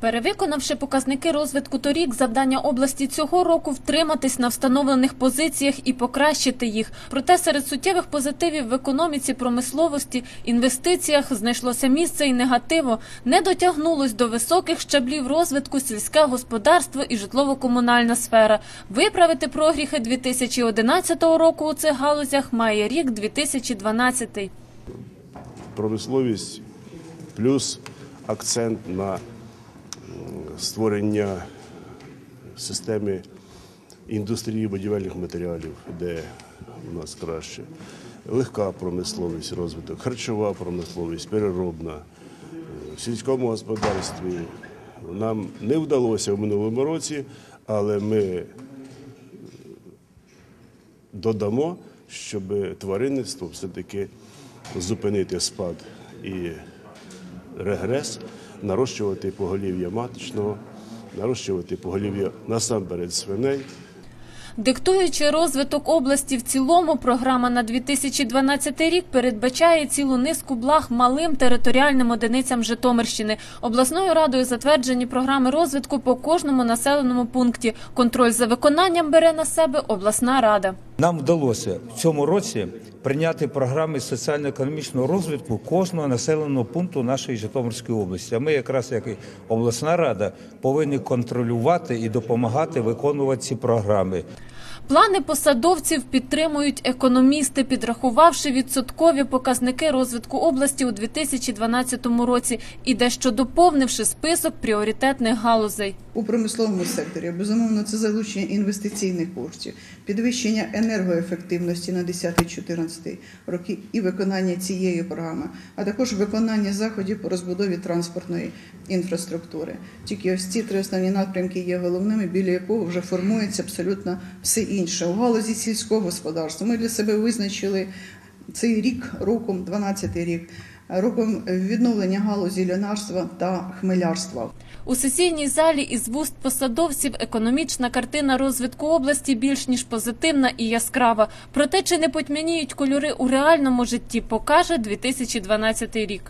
Перевиконавши показники розвитку торік, завдання області цього року втриматись на встановлених позиціях і покращити їх. Проте серед суттєвих позитивів в економіці, промисловості, інвестиціях знайшлося місце і негативу. Не дотягнулось до високих щаблів розвитку сільське господарство і житлово-комунальна сфера. Виправити прогріхи 2011 року у цих галузях має рік 2012. промисловість плюс акцент на створення системи індустрії будівельних матеріалів, де у нас краще. Легка промисловість, розвиток, харчова промисловість, переробна. В сільському господарстві нам не вдалося в минулому році, але ми додамо, щоб тваринництво все-таки зупинити спад і регрес, нарощувати поголів'я маточного, нарощувати поголів'я насамперед свиней. Диктуючи розвиток області в цілому, програма на 2012 рік передбачає цілу низку благ малим територіальним одиницям Житомирщини. Обласною радою затверджені програми розвитку по кожному населеному пункті. Контроль за виконанням бере на себе обласна рада. Нам вдалося в цьому році прийняти програми соціально-економічного розвитку кожного населеного пункту нашої Житомирської області. А ми, якраз як і обласна рада, повинні контролювати і допомагати виконувати ці програми. Плани посадовців підтримують економісти, підрахувавши відсоткові показники розвитку області у 2012 році і дещо доповнивши список пріоритетних галузей. У промисловому секторі безумовно це залучення інвестиційних коштів, підвищення енергоефективності на 10-14 роки і виконання цієї програми, а також виконання заходів по розбудові транспортної інфраструктури. Тільки ось ці три основні напрямки є головними, біля якого вже формується абсолютно все інше. У галузі сільського господарства ми для себе визначили цей рік роком, 12-й рік, роком відновлення галузі льонарства та хмелярства. У сесійній залі із вуст посадовців економічна картина розвитку області більш ніж позитивна і яскрава. Проте чи не потьмяніють кольори у реальному житті, покаже 2012 рік.